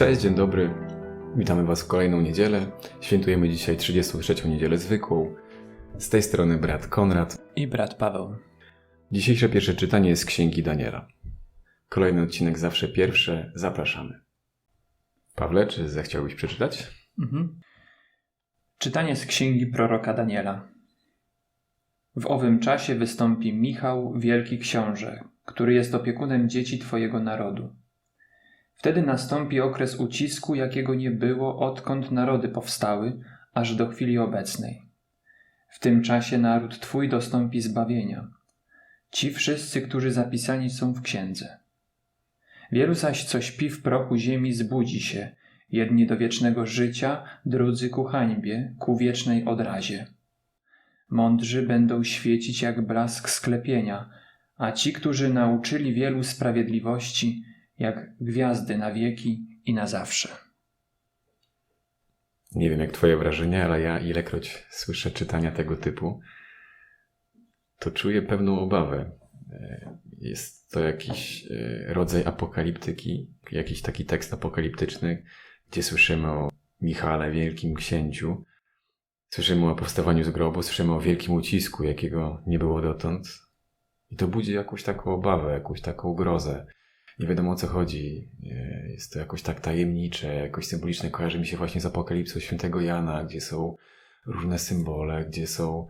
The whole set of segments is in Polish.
Cześć, dzień dobry. Witamy Was w kolejną niedzielę. Świętujemy dzisiaj 33. niedzielę zwykłą. Z tej strony brat Konrad. I brat Paweł. Dzisiejsze pierwsze czytanie jest z Księgi Daniela. Kolejny odcinek zawsze pierwsze. Zapraszamy. Pawle, czy zechciałbyś przeczytać? Mhm. Czytanie z księgi proroka Daniela. W owym czasie wystąpi Michał, wielki książę, który jest opiekunem dzieci Twojego narodu. Wtedy nastąpi okres ucisku, jakiego nie było, odkąd narody powstały, aż do chwili obecnej. W tym czasie naród Twój dostąpi zbawienia. Ci wszyscy, którzy zapisani są w księdze. Wielu zaś, co śpi w prochu ziemi, zbudzi się, jedni do wiecznego życia, drudzy ku hańbie, ku wiecznej odrazie. Mądrzy będą świecić jak blask sklepienia, a ci, którzy nauczyli wielu sprawiedliwości, jak gwiazdy na wieki i na zawsze. Nie wiem jak Twoje wrażenie, ale ja ilekroć słyszę czytania tego typu, to czuję pewną obawę. E, Jest to jakiś e, rodzaj apokaliptyki, jakiś taki tekst apokaliptyczny, gdzie słyszymy o Michale, wielkim księciu, słyszymy o powstawaniu z grobu, słyszymy o wielkim ucisku, jakiego nie było dotąd. I to budzi jakąś taką obawę, jakąś taką grozę. Nie wiadomo o co chodzi. Jest to jakoś tak tajemnicze, jakoś symboliczne. Kojarzy mi się właśnie z apokalipsą świętego Jana, gdzie są różne symbole, gdzie są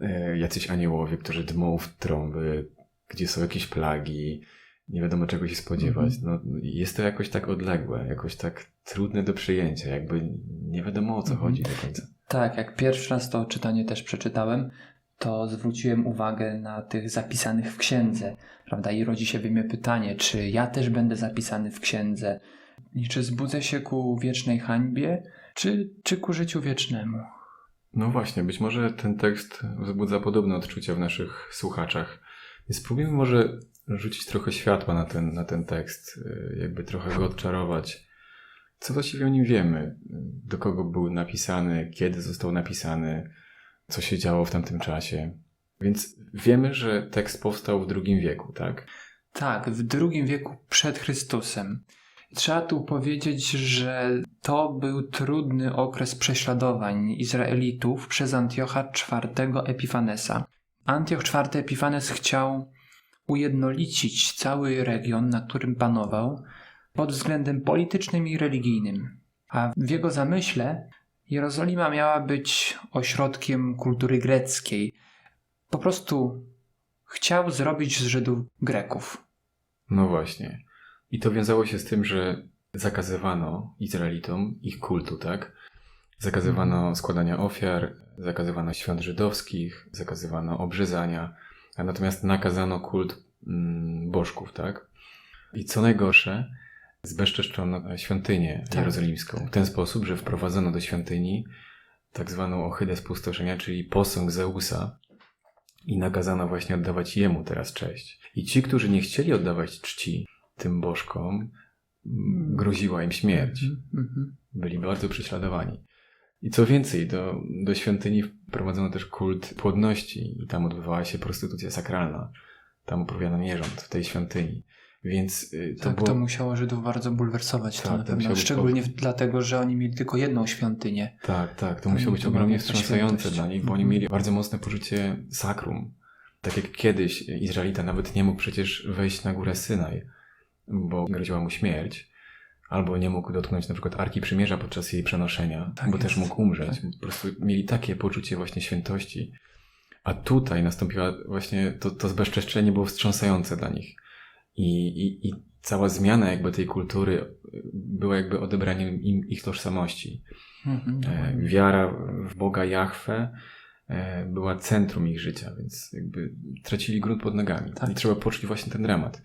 e, jacyś aniołowie, którzy dmą w trąby, gdzie są jakieś plagi. Nie wiadomo czego się spodziewać. No, jest to jakoś tak odległe, jakoś tak trudne do przyjęcia, jakby nie wiadomo o co Mhm. chodzi do końca. Tak, jak pierwszy raz to czytanie też przeczytałem, to zwróciłem uwagę na tych zapisanych w księdze, prawda? I rodzi się we mnie pytanie, czy ja też będę zapisany w księdze? I czy zbudzę się ku wiecznej hańbie, czy, czy ku życiu wiecznemu? No właśnie, być może ten tekst wzbudza podobne odczucia w naszych słuchaczach. Więc spróbujmy może rzucić trochę światła na ten, na ten tekst, y, jakby trochę go odczarować. Co właściwie o nim wiemy? Do kogo był napisany, kiedy został napisany, co się działo w tamtym czasie. Więc wiemy, że tekst powstał w II wieku, tak? Tak, w II wieku przed Chrystusem. Trzeba tu powiedzieć, że to był trudny okres prześladowań Izraelitów przez Antiocha IV Epifanesa. Antioch IV Epifanes chciał ujednolicić cały region, na którym panował, pod względem politycznym i religijnym. A w jego zamyśle Jerozolima miała być ośrodkiem kultury greckiej. Po prostu chciał zrobić z Żydów Greków. No właśnie. I to wiązało się z tym, że zakazywano Izraelitom ich kultu, tak? Zakazywano składania ofiar, zakazywano świąt żydowskich, zakazywano obrzezania, a natomiast nakazano kult mm, bożków, tak? I co najgorsze, zbezczeszczono świątynię Tak. jerozolimską w ten sposób, że wprowadzono do świątyni tak zwaną ohydę spustoszenia, czyli posąg Zeusa i nakazano właśnie oddawać jemu teraz cześć. I ci, którzy nie chcieli oddawać czci tym bożkom, groziła im śmierć. Mhm. Byli bardzo prześladowani. I co więcej, do, do świątyni wprowadzono też kult płodności i tam odbywała się prostytucja sakralna. Tam uprawiano nierząd w tej świątyni. Więc y, to tak, było... to musiało Żydów bardzo bulwersować. Tak, to być Szczególnie dlatego, że oni mieli tylko jedną świątynię. Tak, tak. To musiało być to ogromnie wstrząsające dla nich, bo oni Mhm. mieli bardzo mocne poczucie sakrum. Tak jak kiedyś Izraelita nawet nie mógł przecież wejść na górę Synaj, bo groziła mu śmierć. Albo nie mógł dotknąć na przykład Arki Przymierza podczas jej przenoszenia, Tak bo jest. też mógł umrzeć. Tak. Po prostu mieli takie poczucie właśnie świętości. A tutaj nastąpiła właśnie to, to zbezczeszczenie było wstrząsające dla nich. I, i, I cała zmiana jakby tej kultury była jakby odebraniem im ich tożsamości. Mhm, E. Wiara w Boga Jahwe e, była centrum ich życia, więc jakby tracili grunt pod nogami. Tak. I trzeba poczuć właśnie ten dramat.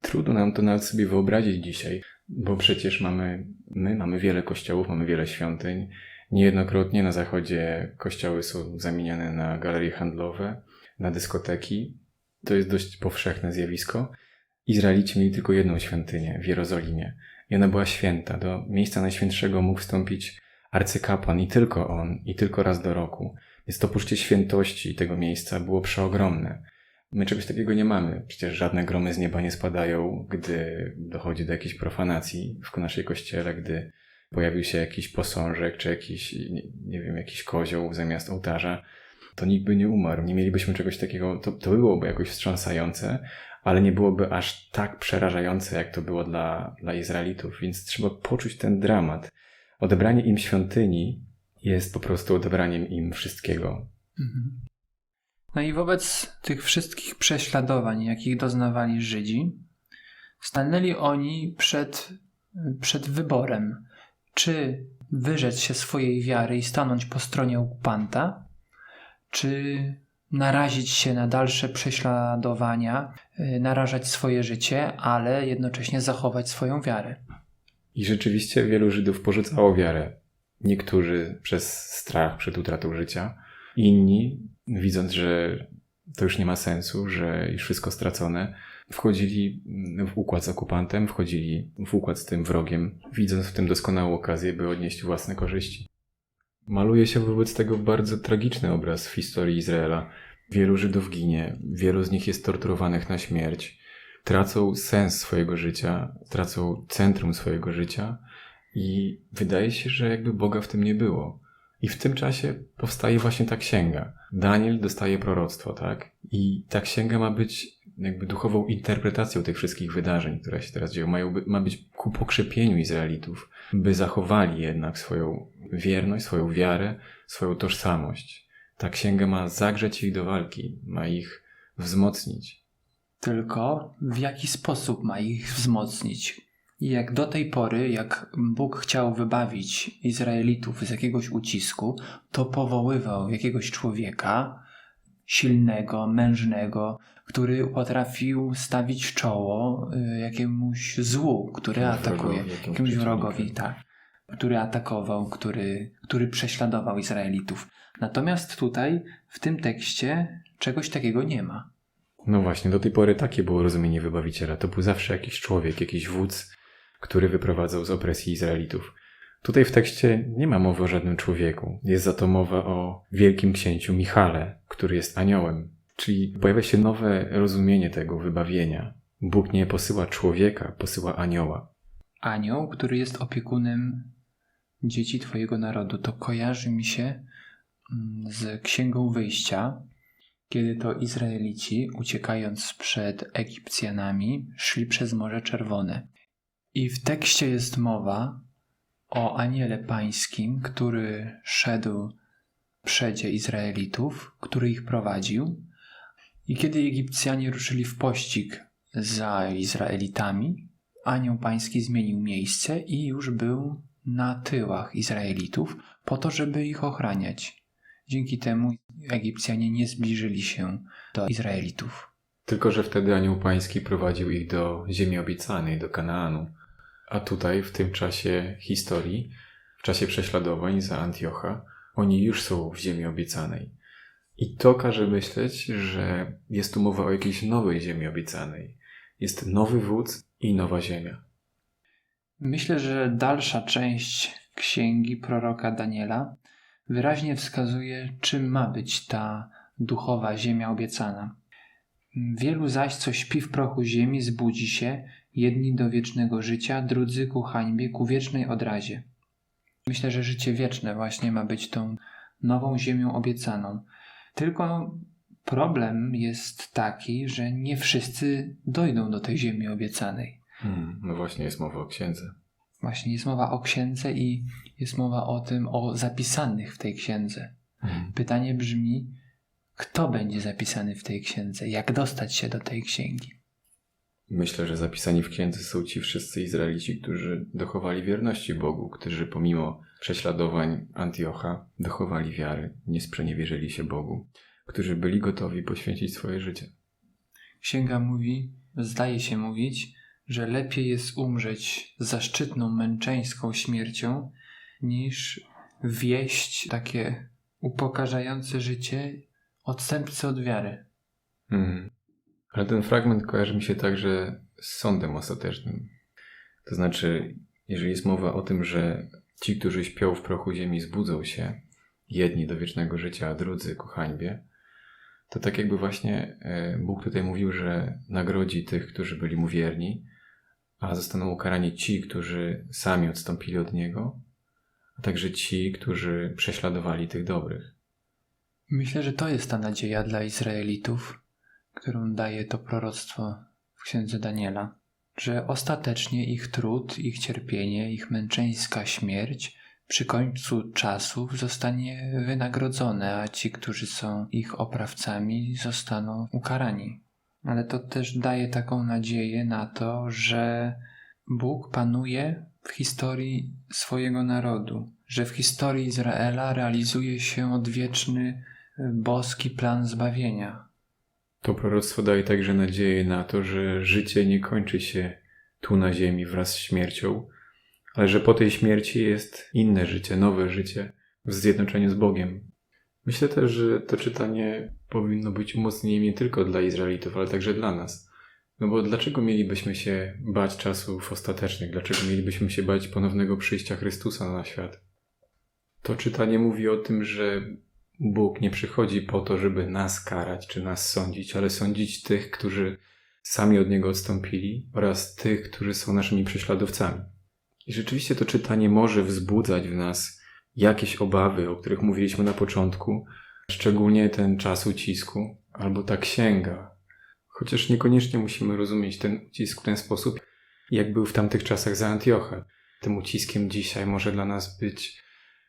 Trudno nam to nawet sobie wyobrazić dzisiaj, bo przecież mamy, my mamy wiele kościołów, mamy wiele świątyń. Niejednokrotnie na zachodzie kościoły są zamieniane na galerie handlowe, na dyskoteki. To jest dość powszechne zjawisko. Izraelici mieli tylko jedną świątynię w Jerozolimie. I ona była święta. Do miejsca najświętszego mógł wstąpić arcykapłan i tylko on, i tylko raz do roku. Więc to poczucie świętości tego miejsca było przeogromne. My czegoś takiego nie mamy. Przecież żadne gromy z nieba nie spadają, gdy dochodzi do jakiejś profanacji w naszej kościele, gdy pojawił się jakiś posążek, czy jakiś, nie, nie wiem, jakiś kozioł zamiast ołtarza, to nikt by nie umarł. Nie mielibyśmy czegoś takiego, to, to byłoby jakoś wstrząsające, ale nie byłoby aż tak przerażające, jak to było dla, dla Izraelitów, więc trzeba poczuć ten dramat. Odebranie im świątyni jest po prostu odebraniem im wszystkiego. Mhm. No i wobec tych wszystkich prześladowań, jakich doznawali Żydzi, stanęli oni przed, przed wyborem, czy wyrzec się swojej wiary i stanąć po stronie okupanta, czy narazić się na dalsze prześladowania, y, narażać swoje życie, ale jednocześnie zachować swoją wiarę. I rzeczywiście wielu Żydów porzucało wiarę. Niektórzy przez strach przed utratą życia, inni, widząc, że to już nie ma sensu, że już wszystko stracone, wchodzili w układ z okupantem, wchodzili w układ z tym wrogiem, widząc w tym doskonałą okazję, by odnieść własne korzyści. Maluje się wobec tego bardzo tragiczny obraz w historii Izraela. Wielu Żydów ginie, wielu z nich jest torturowanych na śmierć, tracą sens swojego życia, tracą centrum swojego życia i wydaje się, że jakby Boga w tym nie było. I w tym czasie powstaje właśnie ta księga. Daniel dostaje proroctwo, tak? I ta księga ma być jakby duchową interpretacją tych wszystkich wydarzeń, które się teraz dzieją. Mają, ma być ku pokrzepieniu Izraelitów, by zachowali jednak swoją wierność, swoją wiarę, swoją tożsamość. Ta księga ma zagrzeć ich do walki, ma ich wzmocnić. Tylko w jaki sposób ma ich wzmocnić? Jak do tej pory, jak Bóg chciał wybawić Izraelitów z jakiegoś ucisku, to powoływał jakiegoś człowieka silnego, mężnego, który potrafił stawić czoło y, jakiemuś złu, który atakuje, Wrogowi, jakiemuś wrogowi, tak, który atakował, który, który prześladował Izraelitów. Natomiast tutaj, w tym tekście, czegoś takiego nie ma. No właśnie, do tej pory takie było rozumienie wybawiciela. To był zawsze jakiś człowiek, jakiś wódz, który wyprowadzał z opresji Izraelitów. Tutaj w tekście nie ma mowy o żadnym człowieku. Jest za to mowa o wielkim księciu Michale, który jest aniołem. Czyli pojawia się nowe rozumienie tego wybawienia. Bóg nie posyła człowieka, posyła anioła. anioł, który jest opiekunem dzieci Twojego narodu. To kojarzy mi się mm, z Księgą Wyjścia, kiedy to Izraelici, uciekając przed Egipcjanami, szli przez Morze Czerwone. I w tekście jest mowa o aniele pańskim, który szedł przedzie Izraelitów, który ich prowadził. I kiedy Egipcjanie ruszyli w pościg za Izraelitami, anioł pański zmienił miejsce i już był na tyłach Izraelitów, po to, żeby ich ochraniać. Dzięki temu Egipcjanie nie zbliżyli się do Izraelitów. Tylko, że wtedy anioł pański prowadził ich do ziemi obiecanej, do Kanaanu. A tutaj, w tym czasie historii, w czasie prześladowań za Antiocha, oni już są w ziemi obiecanej. I to każe myśleć, że jest tu mowa o jakiejś nowej ziemi obiecanej. Jest nowy wódz i nowa ziemia. Myślę, że dalsza część księgi proroka Daniela wyraźnie wskazuje, czym ma być ta duchowa ziemia obiecana. Wielu zaś, co śpi w prochu ziemi, zbudzi się, jedni do wiecznego życia, drudzy ku hańbie, ku wiecznej odrazie. Myślę, że życie wieczne właśnie ma być tą nową ziemią obiecaną. Tylko problem jest taki, że nie wszyscy dojdą do tej ziemi obiecanej. Hmm, no właśnie jest mowa o księdze. Właśnie jest mowa o księdze i jest mowa o tym, o zapisanych w tej księdze. Hmm. Pytanie brzmi, kto będzie zapisany w tej księdze? Jak dostać się do tej księgi? Myślę, że zapisani w księdze są ci wszyscy Izraelici, którzy dochowali wierności Bogu, którzy pomimo prześladowań Antiocha dochowali wiary, nie sprzeniewierzyli się Bogu, którzy byli gotowi poświęcić swoje życie. Księga mówi, zdaje się mówić, że lepiej jest umrzeć zaszczytną, męczeńską śmiercią, niż wieść takie upokarzające życie odstępcy od wiary. Mhm. Ale ten fragment kojarzy mi się także z sądem ostatecznym. To znaczy, jeżeli jest mowa o tym, że ci, którzy śpią w prochu ziemi, zbudzą się, jedni do wiecznego życia, a drudzy ku hańbie, to tak jakby właśnie e, Bóg tutaj mówił, że nagrodzi tych, którzy byli mu wierni, a zostaną ukarani ci, którzy sami odstąpili od Niego, a także ci, którzy prześladowali tych dobrych. Myślę, że to jest ta nadzieja dla Izraelitów, którą daje to proroctwo w księdze Daniela, że ostatecznie ich trud, ich cierpienie, ich męczeńska śmierć przy końcu czasów zostanie wynagrodzone, a ci, którzy są ich oprawcami, zostaną ukarani. Ale to też daje taką nadzieję na to, że Bóg panuje w historii swojego narodu, że w historii Izraela realizuje się odwieczny boski plan zbawienia. To proroctwo daje także nadzieję na to, że życie nie kończy się tu na ziemi wraz z śmiercią, ale że po tej śmierci jest inne życie, nowe życie w zjednoczeniu z Bogiem. Myślę też, że to czytanie powinno być umocnieniem nie tylko dla Izraelitów, ale także dla nas. No bo dlaczego mielibyśmy się bać czasów ostatecznych? Dlaczego mielibyśmy się bać ponownego przyjścia Chrystusa na świat? To czytanie mówi o tym, że Bóg nie przychodzi po to, żeby nas karać czy nas sądzić, ale sądzić tych, którzy sami od Niego odstąpili oraz tych, którzy są naszymi prześladowcami. I rzeczywiście to czytanie może wzbudzać w nas jakieś obawy, o których mówiliśmy na początku, szczególnie ten czas ucisku albo ta księga. Chociaż niekoniecznie musimy rozumieć ten ucisk w ten sposób, jak był w tamtych czasach za Antiocha. Tym uciskiem dzisiaj może dla nas być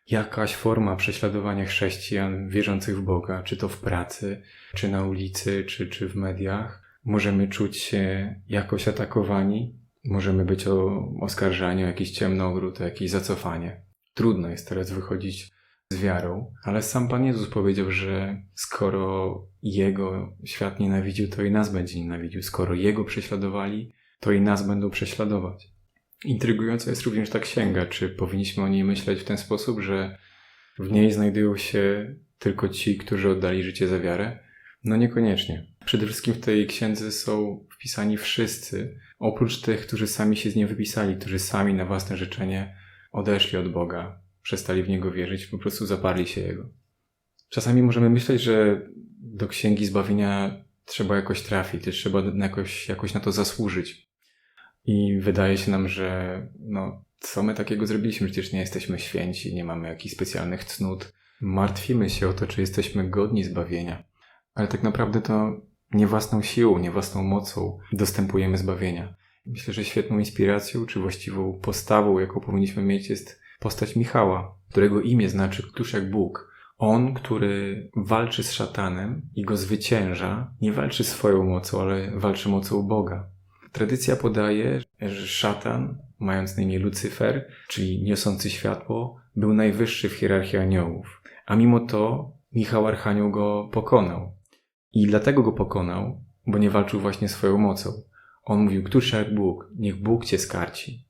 jakaś forma prześladowania chrześcijan wierzących w Boga, czy to w pracy, czy na ulicy, czy, czy w mediach. Możemy czuć się jakoś atakowani, możemy być o, oskarżani o jakiś ciemnogród, o jakieś zacofanie. Trudno jest teraz wychodzić z wiarą, ale sam Pan Jezus powiedział, że skoro Jego świat nienawidził, to i nas będzie nienawidził. Skoro Jego prześladowali, to i nas będą prześladować. Intrygująca jest również ta księga. Czy powinniśmy o niej myśleć w ten sposób, że w niej znajdują się tylko ci, którzy oddali życie za wiarę? No niekoniecznie. Przede wszystkim w tej księdze są wpisani wszyscy, oprócz tych, którzy sami się z niej wypisali, którzy sami na własne życzenie odeszli od Boga, przestali w Niego wierzyć, po prostu zaparli się Jego. Czasami możemy myśleć, że do księgi zbawienia trzeba jakoś trafić, trzeba jakoś, jakoś na to zasłużyć. I wydaje się nam, że no, co my takiego zrobiliśmy? Przecież nie jesteśmy święci, nie mamy jakichś specjalnych cnót. Martwimy się o to, czy jesteśmy godni zbawienia. Ale tak naprawdę to nie własną siłą, nie własną mocą dostępujemy zbawienia. Myślę, że świetną inspiracją, czy właściwą postawą, jaką powinniśmy mieć, jest postać Michała, którego imię znaczy któż jak Bóg. On, który walczy z szatanem i go zwycięża, nie walczy swoją mocą, ale walczy mocą Boga. Tradycja podaje, że szatan, mając na imię Lucyfer, czyli niosący światło, był najwyższy w hierarchii aniołów. A mimo to Michał Archanioł go pokonał. I dlatego go pokonał, bo nie walczył właśnie swoją mocą. On mówił, któż jak Bóg, niech Bóg cię skarci.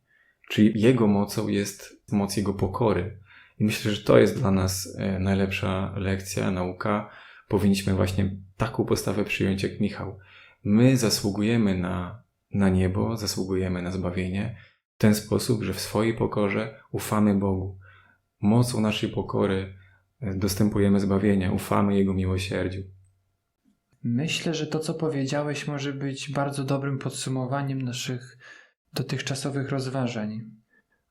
Czyli jego mocą jest moc jego pokory. I myślę, że to jest dla nas e, najlepsza lekcja, nauka. Powinniśmy właśnie taką postawę przyjąć jak Michał. My zasługujemy na, na niebo, zasługujemy na zbawienie w ten sposób, że w swojej pokorze ufamy Bogu. Mocą naszej pokory e, dostępujemy zbawienia, ufamy Jego miłosierdziu. Myślę, że to, co powiedziałeś, może być bardzo dobrym podsumowaniem naszych dotychczasowych rozważań.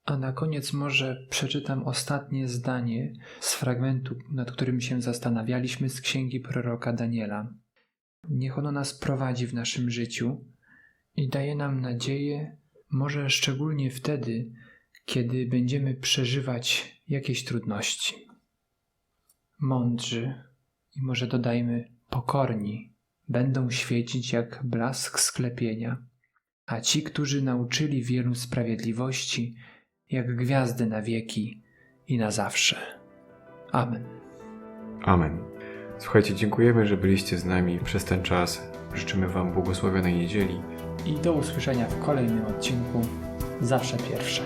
A na koniec może przeczytam ostatnie zdanie z fragmentu, nad którym się zastanawialiśmy z księgi proroka Daniela. Niech ono nas prowadzi w naszym życiu i daje nam nadzieję, może szczególnie wtedy, kiedy będziemy przeżywać jakieś trudności. Mądrzy i może dodajmy pokorni będą świecić jak blask sklepienia, a ci, którzy nauczyli wielu sprawiedliwości, jak gwiazdy na wieki i na zawsze. Amen. Amen. Słuchajcie, dziękujemy, że byliście z nami przez ten czas. Życzymy Wam błogosławionej niedzieli. I do usłyszenia w kolejnym odcinku. Zawsze pierwsze.